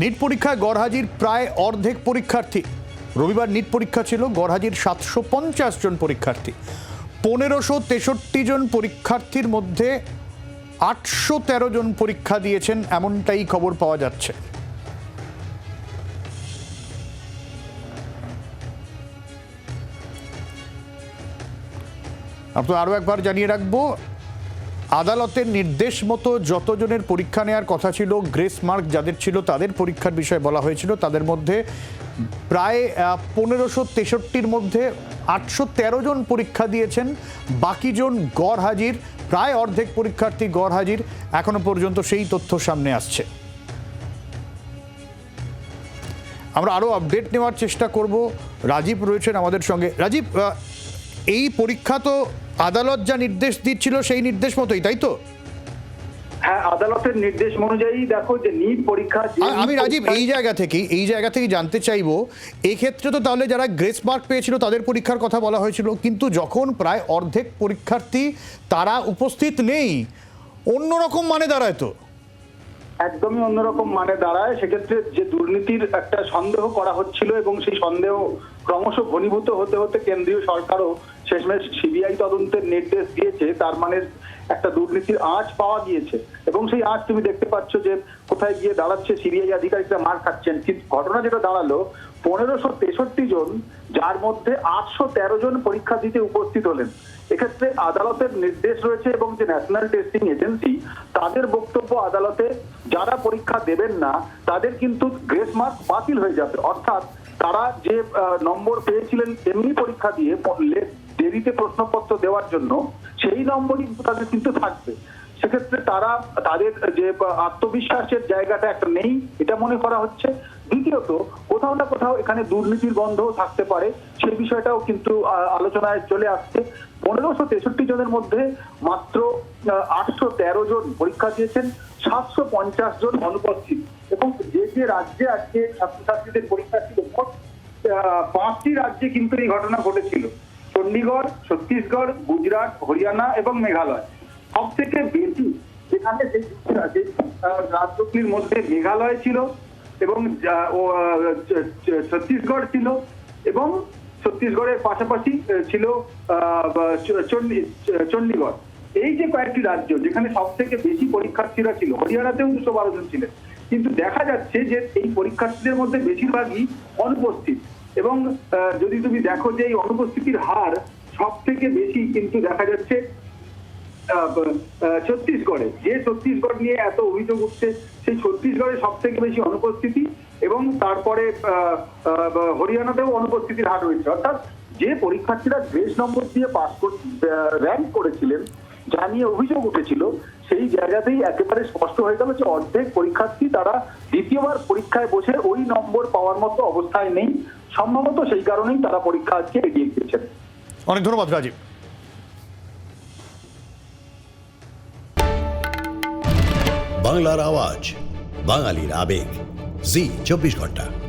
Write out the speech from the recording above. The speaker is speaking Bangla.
নিট পরীক্ষায় গড়হাজির প্রায় অর্ধেক পরীক্ষার্থী। রবিবার নিট পরীক্ষা ছিল গড়হাজির সাতশো পঞ্চাশ জন পরীক্ষার্থী। পনেরোশো তেষট্টি জন পরীক্ষার্থীর মধ্যে আটশো তেরো জন পরীক্ষা দিয়েছেন, এমনটাই খবর পাওয়া যাচ্ছে। আপনার আরও একবার জানিয়ে রাখব আদালতের নির্দেশ মতো যতজনের পরীক্ষা নেওয়ার কথা ছিল, গ্রেস মার্ক যাদের ছিল তাদের পরীক্ষার বিষয়ে বলা হয়েছিল। তাদের মধ্যে প্রায় পনেরোশো তেষট্টির মধ্যে আটশো তেরো জন পরীক্ষা দিয়েছেন বাকিজন গড় হাজির, প্রায় অর্ধেক পরীক্ষার্থী গড় হাজির। এখনও পর্যন্ত সেই তথ্য সামনে আসছে। আমরা আরও আপডেট নেওয়ার চেষ্টা করব। রাজীব রয়েছেন আমাদের সঙ্গে। রাজীব এই পরীক্ষা তো আদালত যা নির্দেশ দিচ্ছিল সেই নির্দেশ মতোই তাই তো? হ্যাঁ আদালতের নির্দেশ অনুযায়ী দেখো যে নিট পরীক্ষা আমি রাজীব এই জায়গা থেকে এই জায়গা থেকে জানতে চাইব এক্ষেত্রে তো তাহলে যারা গ্রেস মার্ক পেয়েছিল তাদের পরীক্ষার কথা বলা হয়েছিল কিন্তু যখন প্রায় অর্ধেক পরীক্ষার্থী তারা উপস্থিত নেই অন্যরকম মানে দাঁড়ায় তো। একদমই অন্যরকম মানে দাঁড়ায়। সেক্ষেত্রে যে দুর্নীতির একটা সন্দেহ করা হচ্ছিল এবং সেই সন্দেহ ক্রমশ ঘনীভূত হতে হতে কেন্দ্রীয় সরকারও শেষমেশ সিবিআই তদন্তের নির্দেশ দিয়েছে, তার মানে একটা দুর্নীতির আঁচ পাওয়া গিয়েছে। এবং সেই আঁচ তুমি দেখতে পাচ্ছ যে কোথায় গিয়ে দাঁড়াচ্ছে সিবিআই আধিকারিকরা, মার খাচ্ছেন। কিন্তু ঘটনা যেটা দাঁড়াল, পনেরোশো তেষট্টি জন, যার মধ্যে আটশো তেরো জন পরীক্ষা দিতে উপস্থিত হলেন। এক্ষেত্রে আদালতের নির্দেশ রয়েছে এবং যে ন্যাশনাল টেস্টিং এজেন্সি, তাদের বক্তব্য আদালতে যারা পরীক্ষা দেবেন না, তাদের কিন্তু গ্রেস মার্ক বাতিল হয়ে যাবে। অর্থাৎ তারা যে নম্বর পেয়েছিলেন এমনি পরীক্ষা দিয়ে দেরিতে প্রশ্নপত্র দেওয়ার জন্য সেই নম্বরই তাদের কিন্তু থাকবে। সেক্ষেত্রে তারা, তাদের যে আত্মবিশ্বাসের জায়গাটা একটা নেই, এটা মনে করা হচ্ছে। দ্বিতীয়ত, কোথাও না কোথাও এখানে দুর্নীতির গন্ধও থাকতে পারে। সেই বিষয়টাও কিন্তু আলোচনায় চলে আসছে। পনেরোশো তেষট্টি জনের মধ্যে মাত্র আটশো তেরো জন পরীক্ষা দিয়েছেন, সাতশো পঞ্চাশ জন অনুপস্থিত। এবং যে যে রাজ্যে আজকে ছাত্রছাত্রীদের পরীক্ষা ছিল পাঁচটি রাজ্যে কিন্তু এই ঘটনা ঘটেছিল। চণ্ডীগড়, ছত্তিশগড়, গুজরাট, হরিয়ানা এবং মেঘালয়। সব থেকে বেশি যেখানে রাজ্যগুলির মধ্যে মেঘালয় ছিল এবং ছত্তিশগড় ছিল এবং ছত্তিশগড়ের পাশাপাশি ছিল চণ্ডীগড়। এই যে কয়েকটি রাজ্য যেখানে সব থেকে বেশি পরীক্ষার্থীরা ছিল, হরিয়ানাতেও দুশো বারো জন ছিলেন। কিন্তু দেখা যাচ্ছে যে এই পরীক্ষার্থীদের মধ্যে বেশিরভাগই অনুপস্থিত। এবং যদি তুমি দেখো যে এই অনুপস্থিতির হার সব থেকে বেশি কিন্তু দেখা যাচ্ছে ছত্তিশগড়ে। যে ছত্তিশগড় নিয়ে এত অভিযোগ উঠছে, সেই ছত্তিশগড়ে সব থেকে বেশি অনুপস্থিতি এবং তারপরে হরিয়ানাতেও অনুপস্থিতির হার রয়েছে। অর্থাৎ যে পরীক্ষার্থীরা গ্রেস নম্বর দিয়ে পাস র্যাঙ্ক করেছিলেন, যা নিয়ে অভিযোগ উঠেছিল, সেই জায়গাতেই একেবারে স্পষ্ট হয়ে গেল যে অর্ধেক পরীক্ষার্থী তারা দ্বিতীয়বার পরীক্ষায় বসে ওই নম্বর পাওয়ার মতো অবস্থায় নেই। সম্ভবত সেই কারণেই তারা পরীক্ষা আজকে এগিয়ে গিয়েছেন। অনেক ধন্যবাদ রাজীব। বাংলার আওয়াজ বাঙালির আবেগ। জি চব্বিশ ঘণ্টা।